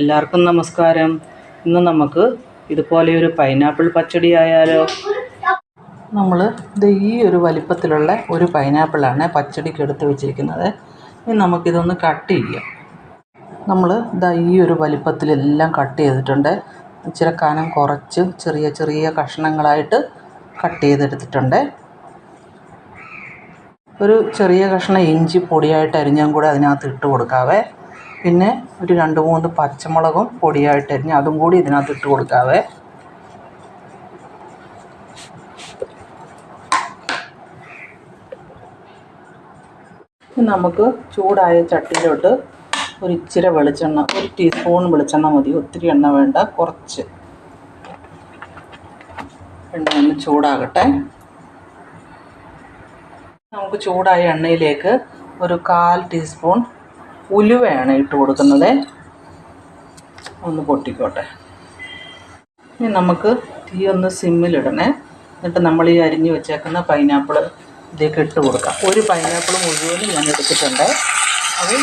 എല്ലാവർക്കും നമസ്കാരം. ഇന്ന് നമുക്ക് ഇതുപോലെ ഒരു പൈനാപ്പിൾ പച്ചടി ആയാലോ നമ്മൾ ഇത് ഈ ഒരു വലിപ്പത്തിലുള്ള ഒരു പൈനാപ്പിളാണ് പച്ചടിക്ക് എടുത്ത് വെച്ചിരിക്കുന്നത്. ഇനി നമുക്കിതൊന്ന് കട്ട് ചെയ്യാം. നമ്മൾ ഇതാ ഈ ഒരു വലിപ്പത്തിലെല്ലാം കട്ട് ചെയ്തിട്ടുണ്ട്. ഇച്ചിരി കനം കുറച്ച് ചെറിയ ചെറിയ കഷ്ണങ്ങളായിട്ട് കട്ട് ചെയ്തെടുത്തിട്ടുണ്ട്. ഒരു ചെറിയ കഷ്ണം ഇഞ്ചി പൊടിയായിട്ട് അരിഞ്ഞും കൂടെ അതിനകത്ത് ഇട്ട് കൊടുക്കാവേ. പിന്നെ ഒരു രണ്ട് മൂന്ന് പച്ചമുളകും പൊടിയായിട്ട് അരിഞ്ഞ് അതും കൂടി ഇതിനകത്ത് ഇട്ട് കൊടുക്കാവേ. നമുക്ക് ചൂടായ ചട്ടിയിലോട്ട് ഒരു ഇച്ചിരി വെളിച്ചെണ്ണ ഒരു ടീസ്പൂൺ വെളിച്ചെണ്ണ മതി. ഒത്തിരി എണ്ണ വേണ്ട കുറച്ച്. എണ്ണ ഒന്ന് ചൂടാകട്ടെ. നമുക്ക് ചൂടായ എണ്ണയിലേക്ക് ഒരു കാൽ ടീസ്പൂൺ ഉലുവയാണ് ഇട്ട് കൊടുക്കുന്നത്. ഒന്ന് പൊട്ടിക്കോട്ടെ. ഇനി നമുക്ക് തീ ഒന്ന് സിമ്മിലിടണേ. എന്നിട്ട് നമ്മൾ ഈ അരിഞ്ഞു വെച്ചേക്കുന്ന പൈനാപ്പിൾ ഇതിലേക്ക് ഇട്ട് കൊടുക്കാം. ഒരു പൈനാപ്പിൾ മുഴുവനും ഞാൻ എടുത്തിട്ടുണ്ട്. അത്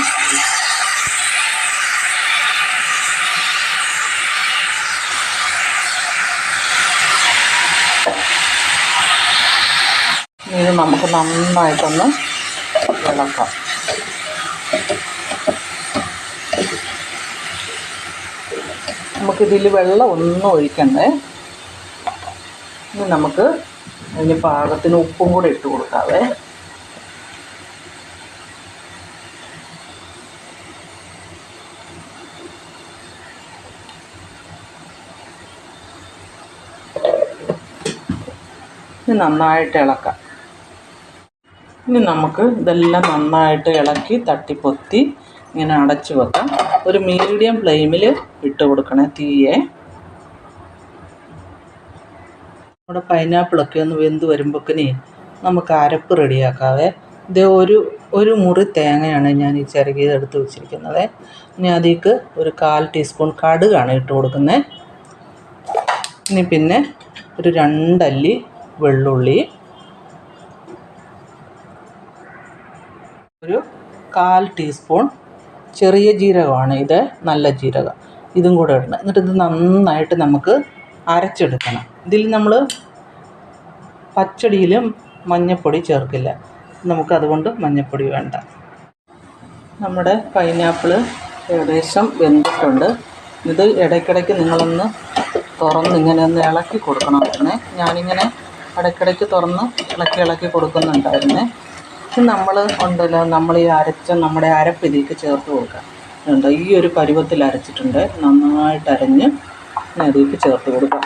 ഇത് നമുക്ക് നന്നായിട്ടൊന്ന് ഇളക്കാം. നമുക്കിതിൽ വെള്ളം ഒന്നും ഒഴിക്കണ്ടേ. ഇനി നമുക്ക് അതിന് പാകത്തിന് ഉപ്പും കൂടെ ഇട്ട് കൊടുക്കാവേ. ഇനി നന്നായിട്ട് ഇളക്കാം. ഇനി നമുക്ക് ഇതെല്ലാം നന്നായിട്ട് ഇളക്കി തട്ടിപ്പൊത്തി ഇങ്ങനെ അടച്ചു വെക്കാം. ഒരു മീഡിയം ഫ്ലെയിമിൽ ഇട്ട് കൊടുക്കണേ തീയെ. നമ്മുടെ പൈനാപ്പിളൊക്കെ ഒന്ന് വെന്ത് വരുമ്പോഴേ നമുക്ക് അരപ്പ് റെഡിയാക്കാവേ. ഇത് ഒരു ഒരു മുറി തേങ്ങയാണ് ഞാൻ ഈ ചിരകിയത് എടുത്ത് വെച്ചിരിക്കുന്നത്. ഇനി അതിലേക്ക് ഒരു കാൽ ടീസ്പൂൺ കടുകാണ് ഇട്ട് കൊടുക്കുന്നത് ഇനി പിന്നെ ഒരു രണ്ടല്ലി വെള്ളുള്ളി. ഒരു കാൽ ടീസ്പൂൺ ചെറിയ ജീരകമാണ്. ഇത് നല്ല ജീരകം. ഇതും കൂടെ ഇടണം. എന്നിട്ട് ഇത് നന്നായിട്ട് നമുക്ക് അരച്ചെടുക്കണം. ഇതിൽ നമ്മൾ പച്ചടിയിലും മഞ്ഞൾപ്പൊടി ചേർക്കില്ല. നമുക്ക് അതുകൊണ്ട് മഞ്ഞൾപ്പൊടി വേണ്ട. നമ്മുടെ പൈനാപ്പിൾ ഏകദേശം വെന്തിട്ടുണ്ട്. ഇത് ഇടയ്ക്കിടയ്ക്ക് നിങ്ങളൊന്ന് തുറന്ന് ഇങ്ങനെ ഒന്ന് ഇളക്കി കൊടുക്കണം. കൊടുക്കണമായിരുന്നേ ഞാനിങ്ങനെ ഇടയ്ക്കിടയ്ക്ക് തുറന്ന് ഇളക്കി ഇളക്കി കൊടുക്കുന്നുണ്ടായിരുന്നേ. ഇത് നമ്മൾ ഉണ്ടല്ലോ നമ്മൾ ഈ അരച്ച നമ്മുടെ അരപ്പ് ഇതിലേക്ക് ചേർത്ത് കൊടുക്കുക. ഉണ്ട് ഈ ഒരു പരുവത്തിൽ അരച്ചിട്ടുണ്ട്. നന്നായിട്ട് അരഞ്ഞ് ഇതിലേക്ക് ചേർത്ത് കൊടുക്കാം.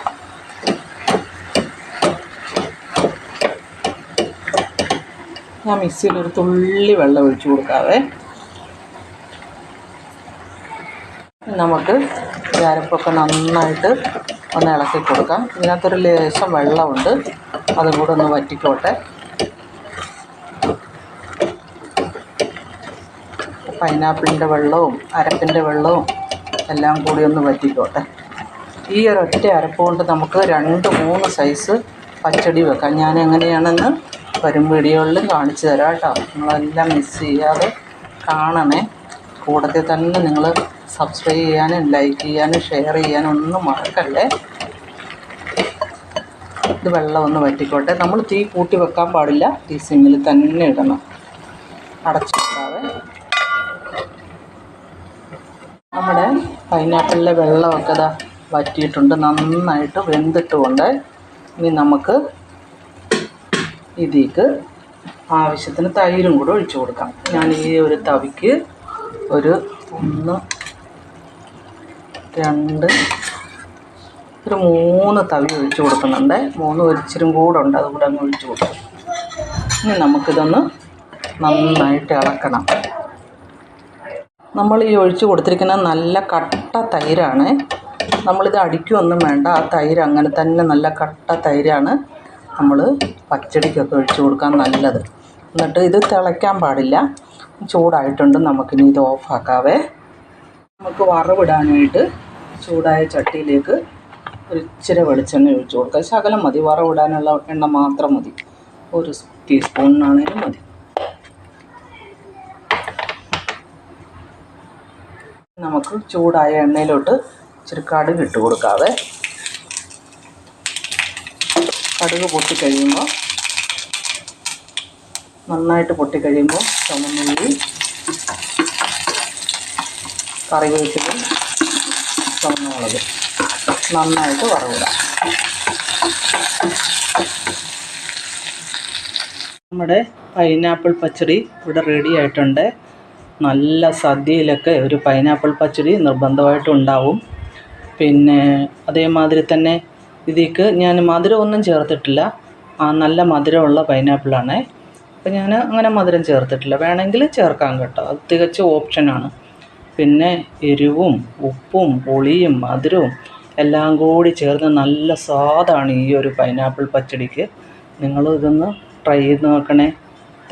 ഞാൻ മിക്സിയിൽ ഒരു തുള്ളി വെള്ളം ഒഴിച്ചു കൊടുക്കാവേ. നമുക്ക് ഈ അരപ്പൊക്കെ നന്നായിട്ട് ഒന്ന് ഇളക്കി കൊടുക്കാം. ഇതിനകത്തൊരു ലേശം വെള്ളമുണ്ട്. അതും കൂടെ ഒന്ന് വറ്റിക്കോട്ടെ. പൈനാപ്പിളിന്റെ വെള്ളവും അരപ്പിന്റെ വെള്ളവും എല്ലാം കൂടി ഒന്ന് വറ്റിക്കോട്ടെ. ഈ ഒരൊറ്റ അരപ്പ് കൊണ്ട് നമുക്ക് രണ്ട് മൂന്ന് സൈസ് പച്ചടി വെക്കാം. ഞാൻ എങ്ങനെയാണെന്ന് വരും വീഡിയോകളിലും കാണിച്ചു തരാം കേട്ടോ. നിങ്ങളെല്ലാം മിസ് ചെയ്യാതെ കാണണേ. കൂടത്തിൽ തന്നെ നിങ്ങൾ സബ്സ്ക്രൈബ് ചെയ്യാനും ലൈക്ക് ചെയ്യാനും ഷെയർ ചെയ്യാനും ഒന്നും മറക്കല്ലേ? ഇത് വെള്ളം ഒന്ന് വറ്റിക്കോട്ടെ. നമ്മൾ തീ കൂട്ടി വെക്കാൻ പാടില്ല. തീ സിമ്മിൽ തന്നെ ഇടണം. അടച്ചു വെക്കാവേ നമ്മുടെ പൈനാപ്പിളിലെ വെള്ളമൊക്കെ ഇതാ വറ്റിയിട്ടുണ്ട്. നന്നായിട്ട് വെന്തിട്ടുമുണ്ട് ഇനി നമുക്ക് ഇതിക്ക് ആവശ്യത്തിന് തൈരും കൂടെ ഒഴിച്ചു കൊടുക്കാം. ഞാൻ ഈ ഒരു തവിക്ക് ഒരു ഒന്ന് രണ്ട് ഒരു മൂന്ന് തവി ഒഴിച്ചു കൊടുക്കുന്നുണ്ട്. മൂന്ന് ഒരിച്ചിരും കൂടെ ഉണ്ട്. അതുകൂടെ അങ്ങ് ഒഴിച്ചു കൊടുക്കാം. ഇനി നമുക്കിതൊന്ന് നന്നായിട്ട് ഇളക്കണം. നമ്മൾ ഈ ഒഴിച്ച് കൊടുത്തിരിക്കുന്ന നല്ല കട്ട തൈരാണ്. നമ്മളിത് അടിക്കുകയൊന്നും വേണ്ട. ആ തൈര് അങ്ങനെ തന്നെ നല്ല കട്ട തൈരാണ് നമ്മൾ പച്ചടിക്കൊക്കെ ഒഴിച്ച് കൊടുക്കാൻ നല്ലത്. എന്നിട്ട് ഇത് തിളയ്ക്കാൻ പാടില്ല. ചൂടായിട്ടുണ്ട്. നമുക്കിനി ഇത് ഓഫാക്കാവേ. നമുക്ക് വറവിടാനായിട്ട് ചൂടായ ചട്ടിയിലേക്ക് ഒരു ഇച്ചിരി വെളിച്ചെണ്ണ ഒഴിച്ച് കൊടുക്കുക ശകലം മതി. വറവിടാനുള്ള എണ്ണ മാത്രം മതി. ഒരു ടീസ്പൂണിനാണെങ്കിലും മതി. നമുക്ക് ചൂടായ എണ്ണയിലോട്ട് ഇച്ചിരി കടുക് ഇട്ട് കൊടുക്കാവേ. കടുക് പൊട്ടിക്കഴിയുമ്പോൾ നന്നായിട്ട് പൊട്ടിക്കഴിയുമ്പോൾ ചുമന്നുള്ളി കറിവേപ്പിലും ചുവന്നുമുളക് നന്നായിട്ട് വറവിടാം നമ്മുടെ പൈനാപ്പിൾ പച്ചടി ഇവിടെ റെഡി ആയിട്ടുണ്ട്. നല്ല സദ്യയിലൊക്കെ ഒരു പൈനാപ്പിൾ പച്ചടി നിർബന്ധമായിട്ടും ഉണ്ടാവും പിന്നെ അതേമാതിരി തന്നെ ഇതിക്ക് ഞാൻ മധുരം ഒന്നും ചേർത്തിട്ടില്ല. ആ നല്ല മധുരമുള്ള പൈനാപ്പിളാണ് അപ്പോൾ ഞാൻ അങ്ങനെ മധുരം ചേർത്തിട്ടില്ല. വേണമെങ്കിൽ ചേർക്കാം കേട്ടോ. അത് തികച്ചും ഓപ്ഷനാണ് പിന്നെ എരിവും ഉപ്പും പുളിയും മധുരവും എല്ലാം കൂടി ചേർന്ന് നല്ല സ്വാദാണ് ഈ ഒരു പൈനാപ്പിൾ പച്ചടിക്ക്. നിങ്ങളും ഇതൊന്ന് ട്രൈ ചെയ്ത് നോക്കണേ.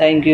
താങ്ക്